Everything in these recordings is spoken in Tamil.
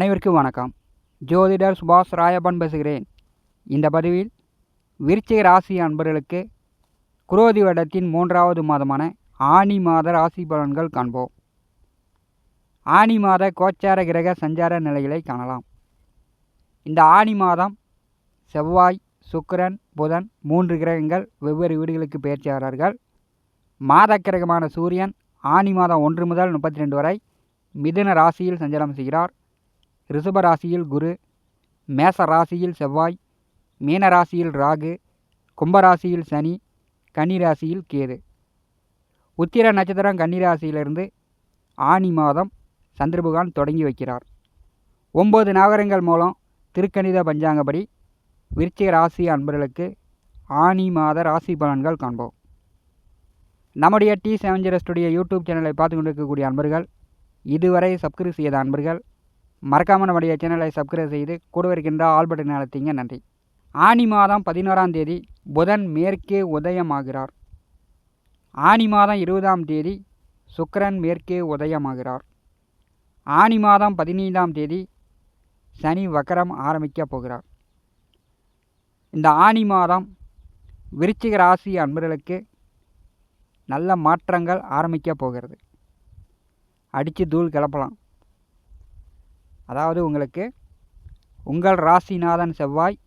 அனைவருக்கும் வணக்கம். ஜோதிடர் சுபாஷ் ராயப்பன் பேசுகிறேன். இந்த பதிவில் விருச்சிக ராசி அன்பர்களுக்கு குரோதி வருடத்தின் மூன்றாவது மாதமான ஆனி மாத ராசி பலன்கள் காண்போம். ஆனி மாத கோச்சார கிரக சஞ்சார நிலைகளை காணலாம். இந்த ஆனி மாதம் செவ்வாய் சுக்கிரன் புதன் மூன்று கிரகங்கள் வெவ்வேறு வீடுகளுக்கு பெயர்ச்சியாகிறார்கள் மாத கிரகமான சூரியன் ஆனி மாதம் ஒன்று முதல் முப்பத்தி ரெண்டு வரை மிதுன ராசியில் சஞ்சாரம் செய்கிறார். ரிஷபராசியில் குரு மேச ராசியில் செவ்வாய் மீன ராசியில் ராகு கும்பராசியில் சனி கன்னிராசியில் கேது. உத்திர நட்சத்திரம் கன்னிராசியிலிருந்து ஆணி ஆனி மாதம் சந்திரபகவான் தொடங்கி வைக்கிறார். ஒம்பது நகரங்கள் மூலம் திருக்கணித பஞ்சாங்கப்படி விருச்சிக ராசி அன்பர்களுக்கு ஆனி மாத ராசி பலன்கள் காண்போம். நம்முடைய டி செவன் ஸ்டுடியோ யூடியூப் சேனலை பார்த்து கொண்டிருக்கக்கூடிய அன்பர்கள் இதுவரை சப்ஸ்கிரைப் செய்த அன்பர்கள் மறக்காமல் நம்முடைய சேனலை சப்ஸ்கிரைப் செய்து கூட இருக்கின்ற ஆல் பட்டன் அழுத்திங்க நன்றி. ஆனி மாதம் பதினோராம் தேதி புதன் மேற்கே உதயமாகிறார். ஆனி மாதம் இருபதாம் தேதி சுக்கரன் மேற்கே உதயமாகிறார். ஆனி மாதம் பதினைந்தாம் தேதி சனி வக்கரம் ஆரம்பிக்கப் போகிறார். இந்த ஆனி மாதம் விருச்சிக ராசி அன்பர்களுக்கு நல்ல மாற்றங்கள் ஆரம்பிக்கப் போகிறது. அடித்து தூள் கிளப்பலாம். அதாவது உங்களுக்கு உங்கள் ராசிநாதன் செவ்வாய்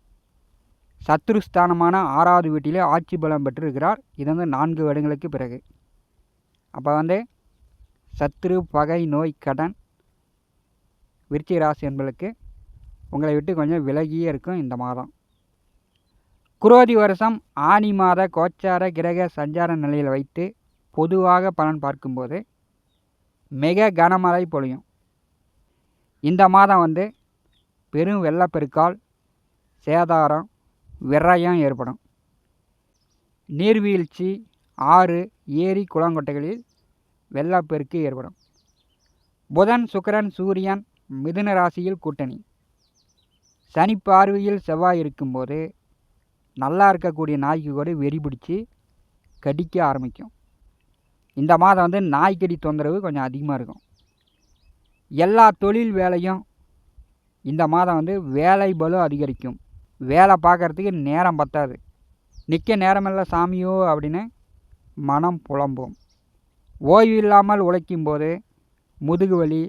சத்ருஸ்தானமான ஆறாவது வீட்டிலே ஆட்சி பலம் பெற்றிருக்கிறார். இது வந்து நான்கு வருடங்களுக்கு பிறகு. அப்போ வந்து சத்ரு பகை நோய் கடன் விருச்சிக ராசி என்பளுக்கு உங்களை விட்டு கொஞ்சம் விலகியே இருக்கும் இந்த மாதம். குரோதி வருஷம் ஆனி மாத கோச்சார கிரக சஞ்சார நிலையில் வைத்து பொதுவாக பலன் பார்க்கும்போது மிக கனமழை பொழியும். இந்த மாதம் வந்து பெரும் வெள்ளப்பெருக்கால் சேதாரம் விரயம் ஏற்படும். நீர்வீழ்ச்சி ஆறு ஏரி குளங்கொட்டைகளில் வெள்ளப்பெருக்கு ஏற்படும். புதன் சுக்கரன் சூரியன் மிதுன ராசியில் கூட்டணி. சனி பார்வையில் செவ்வாய் இருக்கும்போது நல்லா இருக்கக்கூடிய நாய்க்கு கூட வெறி பிடிச்சி கடிக்க ஆரம்பிக்கும். இந்த மாதம் வந்து நாய்க்கடி தொந்தரவு கொஞ்சம் அதிகமாக இருக்கும். எல்லா தொழில் வேலையும் இந்த மாதம் வந்து வேலை பலு அதிகரிக்கும். வேலை பார்க்குறதுக்கு நேரம் பத்தாது. நிற்க நேரமில்ல சாமியோ அப்படின்னு மனம் புலம்பும். ஓய்வு இல்லாமல் உழைக்கும்போது முதுகு வலி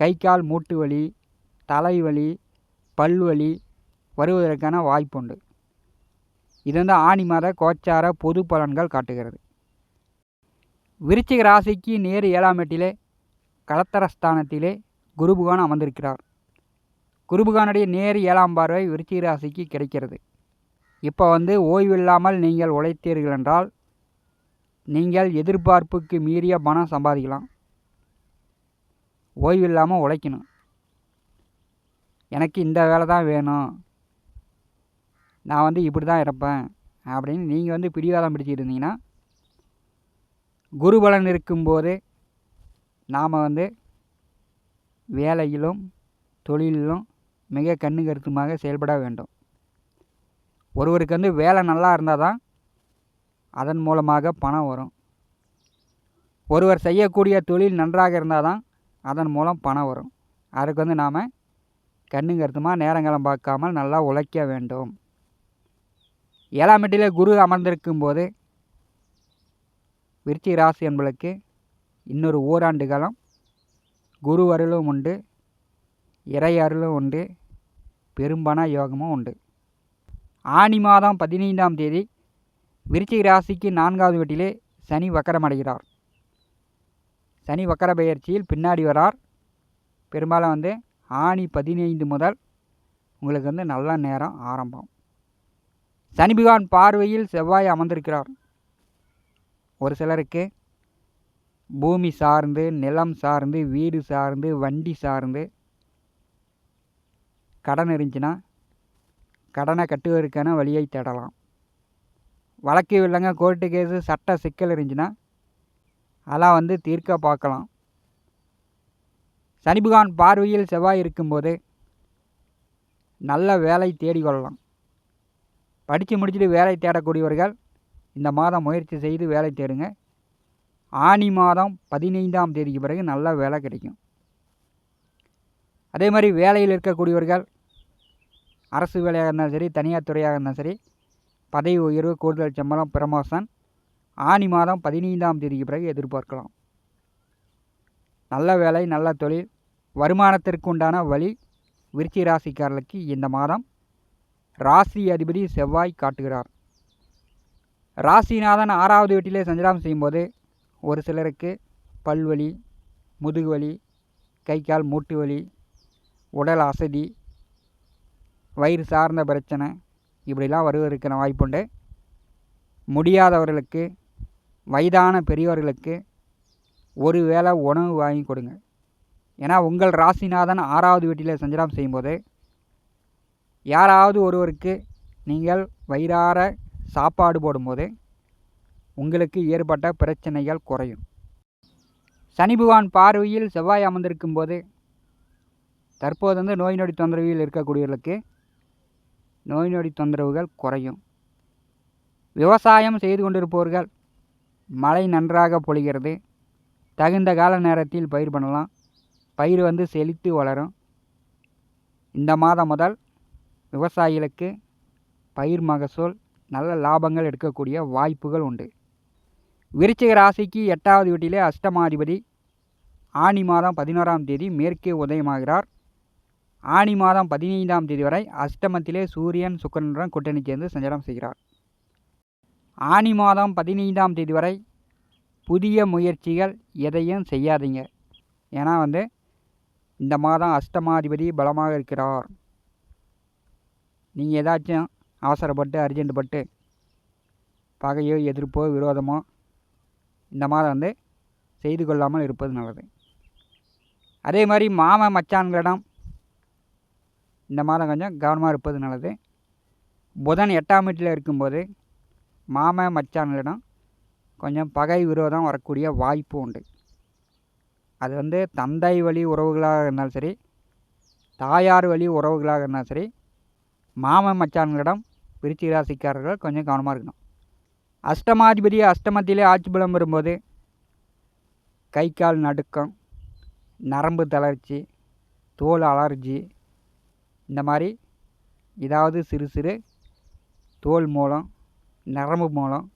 கை கால் மூட்டு வலி தலைவலி பல்வலி வருவதற்கான வாய்ப்புண்டு இது வந்து ஆணி மாத கோச்சார பொது பலன்கள் காட்டுகிறது. விருச்சிக ராசிக்கு நேரு ஏழாம் எட்டிலே கலத்தரஸ்தானத்திலே குருபுகான் அமர்ந்திருக்கிறார். குருபுகானுடைய நேர் ஏழாம் பார்வை விருச்சிக ராசிக்கு கிடைக்கிறது. இப்போ வந்து ஓய்வில்லாமல் நீங்கள் உழைத்தீர்கள் என்றால் நீங்கள் எதிர்பார்ப்புக்கு மீறிய பணம் சம்பாதிக்கலாம். ஓய்வு இல்லாமல் உழைக்கணும். எனக்கு இந்த வேலை தான் வேணும். நான் வந்து இப்படி தான் இருப்பேன். அப்படின்னு நீங்கள் வந்து பிடிவாதம் பிடிச்சிட்டு இருந்தீங்கன்னா குருபலன் இருக்கும்போது நாம் வந்து வேலையிலும் தொழிலிலும் மிக கண்ணு கருத்துமாக செயல்பட வேண்டும். ஒருவருக்கு வந்து வேலை நல்லா இருந்தால் தான் அதன் மூலமாக பணம் வரும். ஒருவர் செய்யக்கூடிய தொழில் நன்றாக இருந்தால் தான் அதன் மூலம் பணம் வரும். அதுக்கு வந்து நாம் கண்ணு கருத்துமாக நேரங்காலம் பார்க்காமல் நல்லா உழைக்க வேண்டும். ஏழாம் எட்டிலே குரு அமர்ந்திருக்கும் போது விருச்சிக ராசி என்பளுக்கு இன்னொரு ஓராண்டு காலம் குரு அருளும் உண்டு இறை அருளும் உண்டு பெரும்பன யோகமும் உண்டு. ஆனி மாதம் பதினைந்தாம் தேதி விருச்சிக ராசிக்கு நான்காவது வீட்டிலே சனி வக்கரமடைகிறார் சனி வக்கர பயிற்சியில் பின்னாடி வரார். பெரும்பாலும் வந்து ஆணி பதினைந்து முதல் உங்களுக்கு வந்து நல்ல நேரம் ஆரம்பம். சனி பகவான் பார்வையில் செவ்வாய் அமர்ந்திருக்கிறார். ஒரு சிலருக்கு பூமி சார்ந்து நிலம் சார்ந்து வீடு சார்ந்து வண்டி சார்ந்து கடன் இருந்துச்சுன்னா கடனை கட்டுவதற்கான வழியை தேடலாம். வழக்கு இல்லைங்க கோர்ட்டு கேஸு சட்ட சிக்கல் இருந்துச்சுன்னா அதெல்லாம் வந்து தீர்க்க பார்க்கலாம். சனிபகவான் பார்வையில் செவ்வாய் இருக்கும்போது நல்ல வேலை தேடிக்கொள்ளலாம் படித்து முடிச்சுட்டு வேலை தேடக்கூடியவர்கள் இந்த மாதம் முயற்சி செய்து வேலை தேடுங்க. ஆனி மாதம் பதினைந்தாம் தேதிக்கு பிறகு நல்ல வேலை கிடைக்கும். அதே மாதிரி வேலையில் இருக்கக்கூடியவர்கள் அரசு வேலையாக இருந்தாலும் சரி தனியார் துறையாக இருந்தாலும் சரி பதவி உயர்வு கூடுதல் சம்பளம் ப்ரமோஷன் ஆனி மாதம் பதினைந்தாம் தேதிக்கு பிறகு எதிர்பார்க்கலாம். நல்ல வேலை நல்ல தொழில் வருமானத்திற்கு உண்டான வழி விருச்சி ராசிக்காரர்களுக்கு இந்த மாதம் ராசி அதிபதி செவ்வாய் காட்டுகிறார். ராசிநாதன் ஆறாவது வீட்டிலே சஞ்சலம் செய்யும்போது ஒரு சிலருக்கு பல்வலி முதுகுவலி கை கால் மூட்டு வலி உடல் அசதி வயிறு சார்ந்த பிரச்சனை இப்படிலாம் வருவதற்கான வாய்ப்புண்டு முடியாதவர்களுக்கு வயதான பெரியவர்களுக்கு ஒரு வேளை உணவு வாங்கி கொடுங்க. ஏன்னா உங்கள் ராசிநாதன் ஆறாவது வீட்டில் சஞ்சாரம் செய்யும்போது யாராவது ஒருவருக்கு நீங்கள் வயிறார சாப்பாடு போடும்போது உங்களுக்கு ஏற்பட்ட பிரச்சனைகள் குறையும். சனி பகவான் பார்வையில் செவ்வாய் அமர்ந்திருக்கும் போது தற்போது வந்து நோய் நொடி தொந்தரவில் இருக்கக்கூடியவர்களுக்கு நோய் நொடி தொந்தரவுகள் குறையும். விவசாயம் செய்து கொண்டிருப்பவர்கள் மழை நன்றாக பொழிகிறது தகுந்த கால நேரத்தில் பயிர் பண்ணலாம் பயிர் வந்து செழித்து வளரும். இந்த மாதம் முதல் விவசாயிகளுக்கு பயிர் மகசூல் நல்ல லாபங்கள் எடுக்கக்கூடிய வாய்ப்புகள் உண்டு. விருச்சிக ராசிக்கு எட்டாவது வீட்டிலே அஷ்டமாதிபதி. ஆனி மாதம் பதினோராம் தேதி மேற்கே உதயமாகிறார். ஆனி மாதம் பதினைந்தாம் தேதி வரை அஷ்டமத்திலே சூரியன் சுக்கரனுடன் கூட்டணி சேர்ந்து சஞ்சாரம் செய்கிறார். ஆனி மாதம் பதினைந்தாம் தேதி வரை புதிய முயற்சிகள் எதையும் செய்யாதீங்க. ஏன்னா வந்து இந்த மாதம் அஷ்டமாதிபதி பலமாக இருக்கிறார். நீங்கள் ஏதாச்சும் அவசரப்பட்டு அர்ஜென்ட் பட்டு பகையோ எதிர்ப்போ விரோதமோ இந்த மாதம் வந்து செய்து கொள்ளாமல் இருப்பது நல்லது. அதே மாதிரி மாம மச்சான்களிடம் இந்த மாதம் கொஞ்சம் கவனமாக இருப்பது நல்லது. புதன் எட்டாம் வீட்டில் இருக்கும்போது மாம மச்சான்களிடம் கொஞ்சம் பகை விரோதம் வரக்கூடிய வாய்ப்பு உண்டு. அது வந்து தந்தை வழி உறவுகளாக இருந்தாலும் சரி தாயார் வழி உறவுகளாக இருந்தாலும் சரி மாமன் மச்சான்களிடம் விருச்சிக ராசிக்காரர்கள் கொஞ்சம் கவனமாக இருக்கணும். அஷ்டமாதிபதி அஷ்டமத்திலே ஆட்சி பலம் வரும்போது கை கால் நடுக்கம் நரம்பு தளர்ச்சி தோல் அலர்ஜி இந்த மாதிரி ஏதாவது சிறு சிறு தோல் மூலம் நரம்பு மூலம்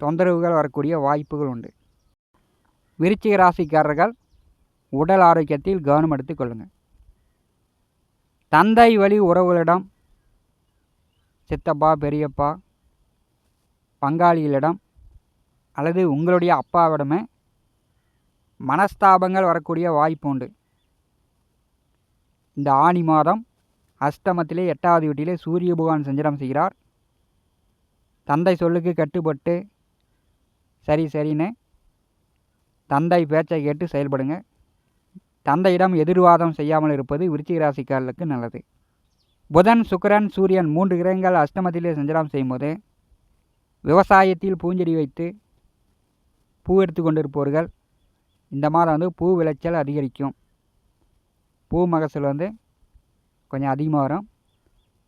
தொந்தரவுகள் வரக்கூடிய வாய்ப்புகள் உண்டு. விருச்சிக ராசிக்காரர்கள் உடல் ஆரோக்கியத்தில் கவனம் எடுத்துக்கொள்ளுங்கள் தந்தை வழி உறவுகளிடம் சித்தப்பா பெரியப்பா பங்காளிகளிடம் அல்லது உங்களுடைய அப்பாவிடமே மனஸ்தாபங்கள் வரக்கூடிய வாய்ப்பு உண்டு. இந்த ஆணி மாதம் அஷ்டமத்திலே எட்டாவது வீட்டிலே சூரிய பகவான் சஞ்சாரம் செய்கிறார். தந்தை சொல்லுக்கு கட்டுப்பட்டு சரி சரின்னு தந்தை பேச்சை கேட்டு செயல்படுங்க. தந்தையிடம் எதிர்வாதம் செய்யாமல் இருப்பது விருச்சிக ராசிக்காரர்களுக்கு நல்லது. புதன் சுக்கிரன் சூரியன் மூன்று கிரகங்கள் அஷ்டமத்திலே சஞ்சாரம் செய்யும்போது விவசாயத்தில் பூஞ்செடி வைத்து பூ எடுத்து கொண்டிருப்பவர்கள் இந்த மாதம் வந்து பூ விளைச்சல் அதிகரிக்கும். பூ மகசூல் வந்து கொஞ்சம் அதிகமாக வரும்.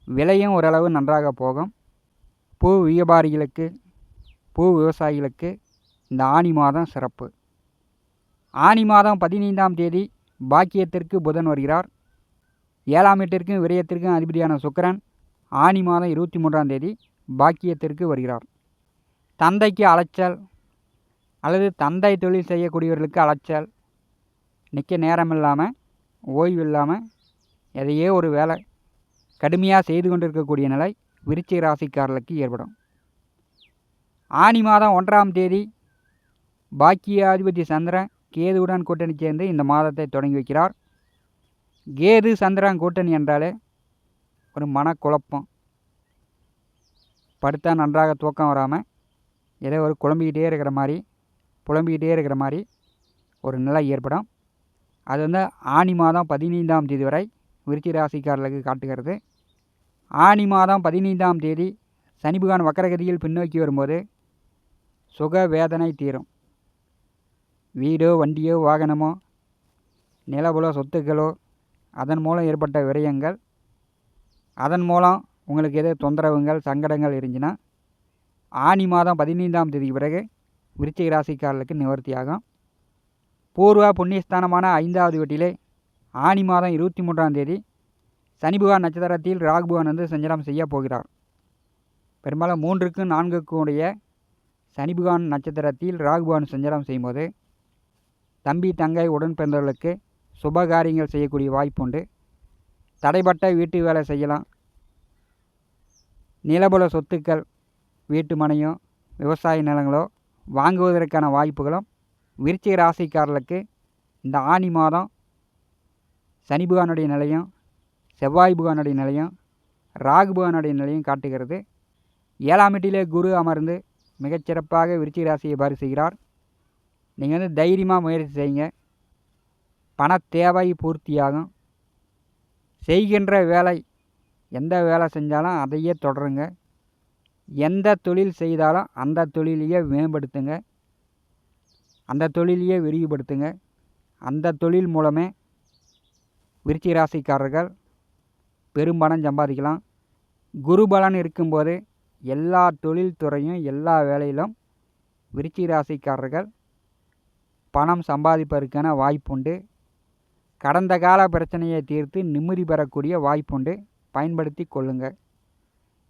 விலையும் ஓரளவு நன்றாக போகும். பூ வியாபாரிகளுக்கு பூ விவசாயிகளுக்கு இந்த ஆனி மாதம் சிறப்பு. ஆனி மாதம் பதினைந்தாம் தேதி பாக்கியத்திற்கு புதன் வருகிறார். ஏழாம் வீட்டிற்கும் விரயத்திற்கும் அதிபதியான சுக்கிரன் ஆனி மாதம் இருபத்தி மூன்றாம் தேதி பாக்கியத்திற்கு வருகிறார். தந்தைக்கு அலைச்சல் அல்லது தந்தை தொழில் செய்யக்கூடியவர்களுக்கு அலைச்சல். நிற்க நேரம் இல்லாமல் ஓய்வு இல்லாமல் எதையே ஒரு வேலை கடுமையாக செய்து கொண்டிருக்கக்கூடிய நிலை விருச்சிக ராசிக்காரர்களுக்கு ஏற்படும். ஆனி மாதம் ஒன்றாம் தேதி பாக்கியாதிபதி சந்திரன் கேதுவுடன் கூட்டணி சேர்ந்து இந்த மாதத்தை தொடங்கி வைக்கிறார். கேது சந்திரன் கூட்டணி என்றாலே ஒரு மனக்குழப்பம். படுத்தால் நன்றாக தூக்கம் வராமல் ஏதோ ஒரு குழம்பிக்கிட்டே இருக்கிற மாதிரி புலம்பிக்கிட்டே இருக்கிற மாதிரி ஒரு நிலை ஏற்படும். அது வந்து ஆனி மாதம் பதினைந்தாம் தேதி வரை விருச்சி ராசிக்காரர்களுக்கு காட்டுகிறது. ஆனி மாதம் பதினைந்தாம் தேதி சனி பகவான் வக்கரகதியில் பின்னோக்கி வரும்போது சுக வேதனை தீரும். வீடோ வண்டியோ வாகனமோ நிலபுல சொத்துக்களோ அதன் மூலம் ஏற்பட்ட விரயங்கள் அதன் மூலம் உங்களுக்கு எதோ தொந்தரவுகள் சங்கடங்கள் இருந்துச்சுன்னா ஆனி மாதம் பதினைந்தாம் தேதிக்கு பிறகு விருச்சிக ராசிக்காரர்களுக்கு நிவர்த்தியாகும் பூர்வ புண்ணியஸ்தானமான ஐந்தாவது வீட்டிலே ஆனி மாதம் இருபத்தி மூன்றாம் தேதி சனிபுகான் நட்சத்திரத்தில் ராகுபுகான் வந்து சஞ்சாரம் செய்ய போகிறார். பெரும்பாலும் மூன்றுக்கும் நான்குக்கும் உடைய சனிபுகான் நட்சத்திரத்தில் ராகுபுகான் சஞ்சாரம் செய்யும்போது தம்பி தங்கை உடன் பிறந்தவர்களுக்கு சுபகாரியங்கள் செய்யக்கூடிய வாய்ப்புண்டு தடைப்பட்ட வீட்டு வேலை செய்யலாம். நிலபுல சொத்துக்கள் வீட்டு மனையோ விவசாய நிலங்களோ வாங்குவதற்கான வாய்ப்புகளும் விருச்சிக ராசிக்காரர்களுக்கு இந்த ஆனி மாதம் சனி புகானுடைய நிலையும் செவ்வாய் புகானுடைய நிலையும் ராகு புகானுடைய நிலையும் காட்டுகிறது. ஏழாம் வீட்டிலே குரு அமர்ந்து மிகச்சிறப்பாக விருச்சிக ராசியை பாரி செய்கிறார். நீங்கள் வந்து தைரியமாக முயற்சி செய்யுங்க. பண தேவை பூர்த்தியாகும். செய்கின்ற வேலை எந்த வேலை செஞ்சாலும் அதையே தொடருங்க. எந்த தொழில் செய்தாலும் அந்த தொழிலையே மேம்படுத்துங்க. அந்த தொழிலையே விரிவுபடுத்துங்க. அந்த தொழில் மூலமே விருச்சிக ராசிக்காரர்கள் பெரும் பணம் சம்பாதிக்கலாம். குரு பலன் இருக்கும்போது எல்லா தொழில் துறையும் எல்லா வேலையிலும் விருச்சிக ராசிக்காரர்கள் பணம் சம்பாதிப்பதற்கான வாய்ப்புண்டு. கடந்த கால பிரச்சனையை தீர்த்து நிம்மதி பெறக்கூடிய வாய்ப்புண்டு. பயன்படுத்தி கொள்ளுங்கள்